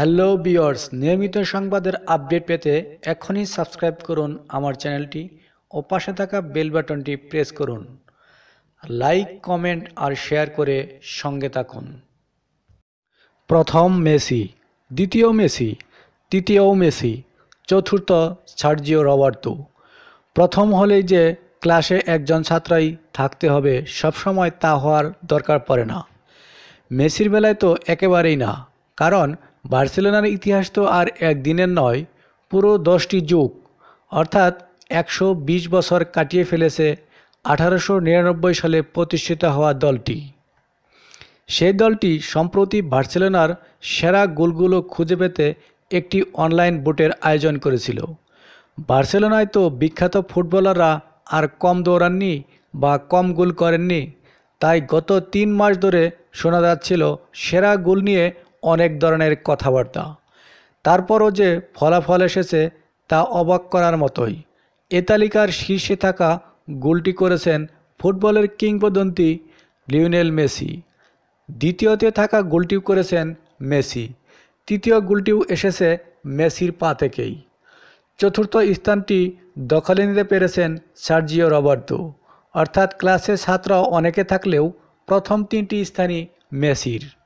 Hello বিয়র্স নিয়মিত সংবাদের update পেতে এখনই সাবস্ক্রাইব করুন আমার চ্যানেলটি ও পাশে থাকা বেল বাটনটি প্রেস করুন। লাইক, কমেন্ট আর শেয়ার করে সঙ্গে থাকুন। প্রথম মেসি, দ্বিতীয় মেসি, তৃতীয় মেসি, চতুর্থ সার্জিও রবার্তো। প্রথম হলেই যে ক্লাসে একজন ছাত্রাই থাকতে হবে সবসময় তা হওয়ার দরকার পড়ে না। মেসির বেলায় তো একেবারেই না, কারণ বার্সেলোনার ইতিহাস তো আর একদিনের নয়, পুরো দশটি যুগ। অর্থাৎ একশো বিশ বছর কাটিয়ে ফেলেছে আঠারোশো নিরানব্বই সালে প্রতিষ্ঠিত হওয়া দলটি। সেই দলটি সম্প্রতি বার্সেলোনার সেরা গোলগুলো খুঁজে পেতে একটি অনলাইন বুটের আয়োজন করেছিল। বার্সেলোনায় তো বিখ্যাত ফুটবলাররা আর কম দৌড়াননি বা কম গোল করেননি, তাই গত তিন মাস ধরে শোনা যাচ্ছিল সেরা গোল নিয়ে অনেক ধরনের কথাবার্তা। তারপরও যে ফলাফল এসেছে তা অবাক করার মতোই। এ তালিকার শীর্ষে থাকা গোলটি করেছেন ফুটবলের কিংবদন্তি লিওনেল মেসি। দ্বিতীয়তে থাকা গোলটিও করেছেন মেসি। তৃতীয় গোলটিও এসেছে মেসির পা থেকেই। চতুর্থ স্থানটি দখলে নিতে পেরেছেন সার্জিও রবার্তো। অর্থাৎ ক্লাসে ছাত্র অনেকে থাকলেও প্রথম তিনটি স্থানই মেসির।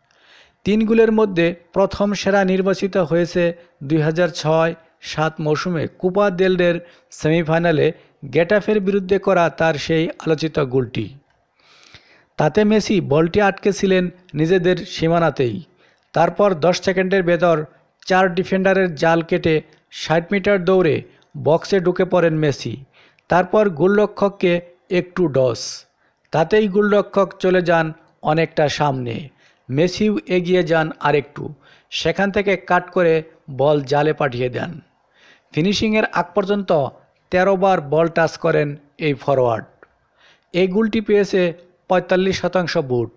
তিন গোলের মধ্যে প্রথম সেরা নির্বাচিত হয়েছে দুই হাজার ছয় সাত মৌসুমে কুপা দেলডের সেমিফাইনালে গেটাফের বিরুদ্ধে করা তার সেই আলোচিত গোলটি। তাতে মেসি বলটি আটকেছিলেন নিজেদের সীমানাতেই। তারপর দশ সেকেন্ডের ভেতর চার ডিফেন্ডারের জাল কেটে ষাট মিটার দৌড়ে বক্সে ঢুকে পড়েন মেসি। তারপর গোলরক্ষককে একটু ডস। তাতেই গোলরক্ষক চলে যান অনেকটা সামনে। মেসিও এগিয়ে যান আরেকটু। সেখান থেকে কাট করে বল জালে পাঠিয়ে দেন। ফিনিশিংয়ের আগ পর্যন্ত বার বল টাচ করেন এই ফরওয়ার্ড এই গোলটি পেয়েছে পঁয়তাল্লিশ শতাংশ বুট।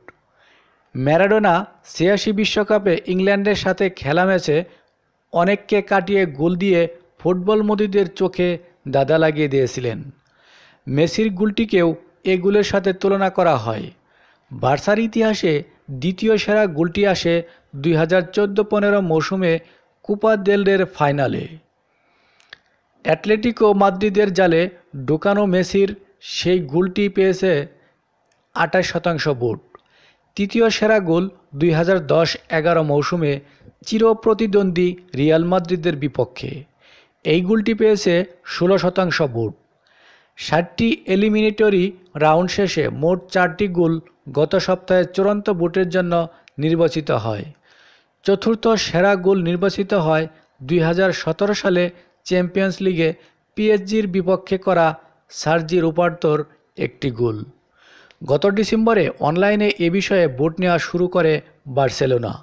ম্যারাডোনা ছিয়াশি বিশ্বকাপে ইংল্যান্ডের সাথে খেলা ম্যাচে অনেককে কাটিয়ে গোল দিয়ে ফুটবল মদিদের চোখে দাদা লাগিয়ে দিয়েছিলেন। মেসির গোলটিকেও এ গোলের সাথে তুলনা করা হয়। বার্সার ইতিহাসে দ্বিতীয় সেরা গোলটি আসে দুই হাজার চোদ্দ পনেরো মৌসুমে কুপা দেলডের ফাইনালে। অ্যাটলেটিকো মাদ্রিদের জালে ডোকানো মেসির সেই গোলটি পেয়েছে আঠাশ শতাংশ বুট তৃতীয় সেরা গোল দুই হাজার দশ এগারো মৌসুমে চিরপ্রতিদ্বন্দ্বী রিয়াল মাদ্রিদের বিপক্ষে। এই গোলটি পেয়েছে ষোলো শতাংশ বুট ষাটটি এলিমিনেটরি রাউন্ড শেষে মোট চারটি গোল গত সপ্তাহে চূড়ান্ত বুটের জন্য নির্বাচিত হয়। চতুর্থ সেরা গোল নির্বাচিত হয় দুই হাজার সতেরো সালে চ্যাম্পিয়ন্স লিগে পিএসজির বিপক্ষে করা সার্জি রুপার্তোর একটি গোল। গত ডিসেম্বরে অনলাইনে এ বিষয়ে ভোট নেওয়া শুরু করে বার্সেলোনা।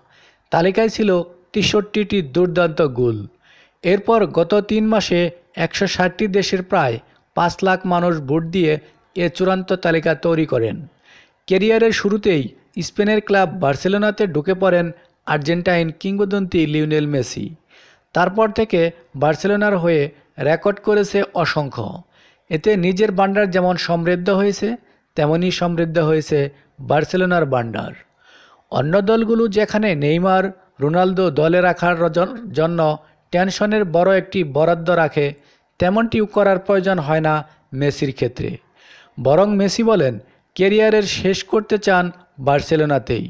তালিকায় ছিল তেষট্টিটি দুর্দান্ত গোল। এরপর গত তিন মাসে একশো ষাটটি দেশের প্রায় পাঁচ লাখ মানুষ ভোট দিয়ে এ চূড়ান্ত তালিকা তৈরি করেন। কেরিয়ারের শুরুতেই স্পেনের ক্লাব বার্সেলোনাতে ঢুকে পড়েন আর্জেন্টাইন কিংবদন্তি লিওনেল মেসি। তারপর থেকে বার্সেলোনার হয়ে রেকর্ড করেছে অসংখ্য। এতে নিজের বান্ডার যেমন সমৃদ্ধ হয়েছে তেমনই সমৃদ্ধ হয়েছে বার্সেলোনার বান্ডার। অন্য দলগুলো যেখানে নেইমার, রোনালদো দলে রাখার জন্য টেনশনের বড় একটি বরাদ্দ রাখে তেমনটিও করার প্রয়োজন হয় না মেসির ক্ষেত্রে। বরং মেসি বলেন কেরিয়ারের শেষ করতে চান বার্সেলোনাতেই।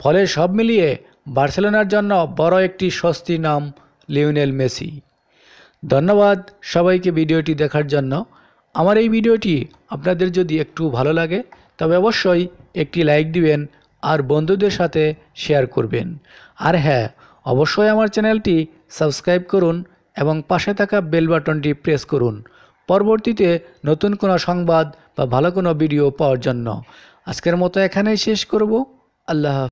ফলে সব মিলিয়ে বার্সেলোনার জন্য বড় একটি স্বস্তি নাম লিওনেল মেসি। ধন্যবাদ সবাইকে ভিডিওটি দেখার জন্য। আমার এই ভিডিওটি আপনাদের যদি একটু ভালো লাগে, তবে অবশ্যই একটি লাইক দিবেন আর বন্ধুদের সাথে শেয়ার করবেন। আর হ্যাঁ অবশ্যই আমার চ্যানেলটি সাবস্ক্রাইব করুন এবং পাশে থাকা বেল বাটনটি প্রেস করুন। পরবর্তীতে নতুন কোনো সংবাদ বা ভালো কোনো ভিডিও পাওয়ার জন্য। আজকের মতো এখানেই শেষ করব। আল্লাহ